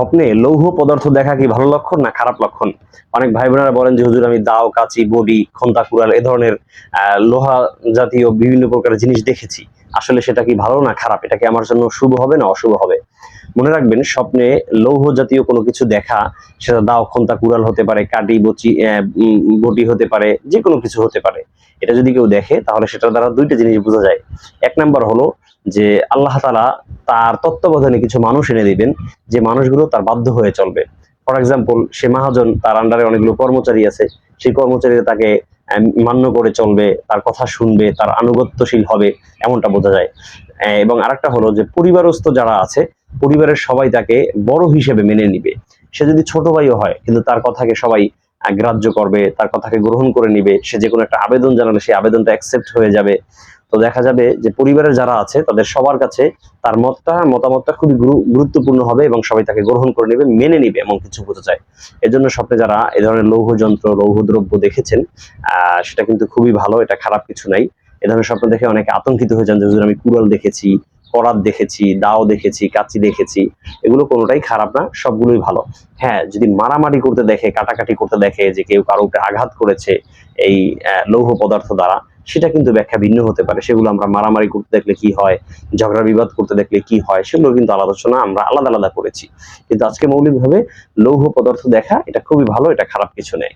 স্বপ্নে লৌহ পদার্থ দেখা কি ভালো লক্ষণ না খারাপ লক্ষণ? অনেক ভাই বোনেরা বলেন যে, হুজুর, আমি দাও, কাচি, বডি, খন্তা, কুড়াল এ ধরনের লোহা জাতীয় বিভিন্ন প্রকারের জিনিস দেখেছি। আসলে সেটা কি ভালো না খারাপ? এটা কি আমার জন্য শুভ হবে না অশুভ হবে? মনে রাখবেন, স্বপ্নে লৌহ জাতীয় কোনো কিছু দেখা, সেটা দাও, খন্তা, কুড়াল হতে পারে, কাটি, বচি বটি হতে পারে যে কোনো কিছু হতে পারে। এটা যদি কেউ দেখে, তাহলে সেটা দ্বারা দুইটা জিনিস বোঝা যায়। এক নাম্বার হলো যে, আল্লাহ তালা তার তত্ত্বাবধানে কিছু মানুষ এনে দিবেন, যে মানুষগুলো তার বাধ্য হয়ে চলবে। ফর এক্সাম্পল সে মহাজন তার আন্ডারে অনেকগুলো কর্মচারী আছে, সেই কর্মচারীরা তাকে মান্য করে চলবে, তার কথা শুনবে, তার আনুগত্যশীল হবে, এমনটা বোঝা যায়। এবং আরেকটা হলো যে পরিবারস্থ যারা আছে, পরিবারের সবাই তাকে বড় হিসেবে মেনে নিবে। সে যদি ছোট ভাইও হয়, কিন্তু তার কথাকে সবাই গ্রাহ্য করবে, তার কথাকে গ্রহণ করে নিবে, সে যে কোনো একটা আবেদন জানালে সেই আবেদনটা অ্যাকসেপ্ট হয়ে যাবে। তো দেখা যাবে যে পরিবারের যারা আছে, তাদের সবার কাছে তার মতটা, মতামতটা খুবই গুরুত্বপূর্ণ হবে এবং সবাই তাকে গ্রহণ করে নেবে, মেনে নিবে এমন কিছু বোঝা যায় এজন্য স্বপ্নে যারা এ ধরনের লৌহ যন্ত্র, লৌহ দ্রব্য দেখেছেন সেটা কিন্তু খুবই ভালো, এটা খারাপ কিছু নাই। এ ধরনের স্বপ্ন দেখে অনেকে আতঙ্কিত হয়ে যান যে আমি কুড়াল দেখেছি, করাত দেখেছি, দাও দেখেছি, কাচি দেখেছি, এগুলো কোনোটাই খারাপ না, সবগুলোই ভালো। হ্যাঁ যদি মারামারি করতে দেখে, কাটাকাটি করতে দেখে যে কেউ কারও আঘাত করেছে এই লৌহ পদার্থ দ্বারা সেটা কিন্তু ব্যাখ্যা ভিন্ন হতে পারে। সেগুলো আমরা মারামারি করতে দেখলে কি হয়, ঝগড়া বিবাদ করতে দেখলে কি হয় সেগুলো কিন্তু আলোচনা আমরা আলাদা আলাদা করেছি। কিন্তু আজকে মৌলিকভাবে লৌহ পদার্থ দেখা, এটা খুবই ভালো, এটা খারাপ কিছু নেই।